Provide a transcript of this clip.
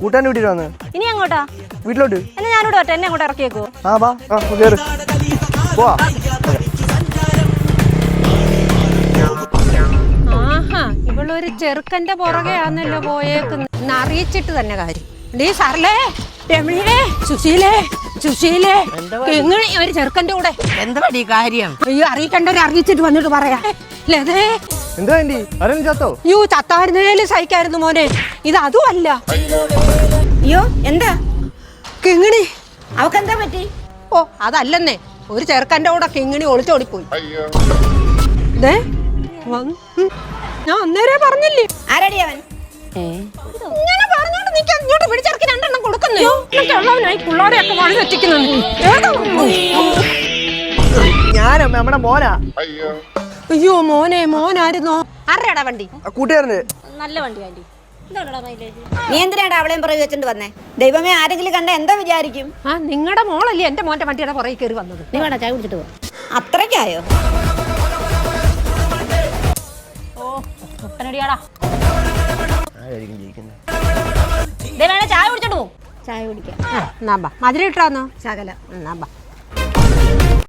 കൂട്ടാൻ വീട്ടിൽ വന്ന്. ഇനി അങ്ങോട്ടാ? വീട്ടിലോട്ട്. എന്നെ ഞാനിവിടെ ഒറ്റ എന്നെ അങ്ങോട്ട് ഇറക്കിയേക്കോ ആ വാ. ആ കയറ് പോവാ. ആഹാ ഇവളൊരു ചെറുക്കന്റെ പുറകെയാന്നല്ലോ പോയേക്കുന്ന അറിയിച്ചിട്ട് തന്നെ കാര്യം. ഡീ സാറിലേ രമണിയേ സുശീലേ. സുശീലേ എങ്ങനെ ഒരു ചെറുക്കന്റെ കൂടെ. എന്തുവാടി കാര്യം? അയ്യോ അറിയിക്കണ്ടവരെ അറിയിച്ചിട്ട് വന്നിട്ട് പറയാ. ലതേ എന്താ ആന്റി ആരെങ്കിലും ചത്തോ? യു ചത്തായിരുന്നേലും സഹിക്കായിരുന്നു മോനെ. ഇത് അതുമല്ല അയ്യോ എന്താ? കിങ്ങിണി. അവക്കെന്താ പറ്റി? ഓ അതല്ലെന്നേ. ഒരു ചെറുക്കന്റെ കൂടെ കിങ്ങിണി ഒളിച്ചോടിപ്പോയി. ഞാൻ അന്നേരെ പറഞ്ഞില്ലേ? ആരടി അവൻ? ഇങ്ങനെ കൊടുക്കുന്നു ഉള്ളവനായി പിള്ളേരെയൊക്കെ വഴി തെറ്റിക്കുന്നു ഞാൻ നമ്മുടെ മോനാ. അയ്യോ. മോനെ മോനായിരുന്നോ. ആരുടെയാടാ വണ്ടി? കൂട്ടുകാരന്. നല്ല വണ്ടി ആന്റി. നീ എന്തിനാണ് അവളെയും പുറകെ വെച്ചിട്ട് വന്നേ? ദൈവമേ ആരെങ്കിലും കണ്ട എന്താ വിചാരിക്കും. ആ നിങ്ങളുടെ മോളല്ലേ എന്റെ മോന്റെ വണ്ടിയുടെ പുറകെ കയറി വന്നത്. നീ വേണ്ട ചായ കുടിച്ചിട്ട് പോ അത്രയ്ക്കായോ? ഓ മുട്ടനടിയാടാ ചായ കുടിക്കാം. എന്നാ ബാ. മധുരം ശകല. എന്നാ ബാ.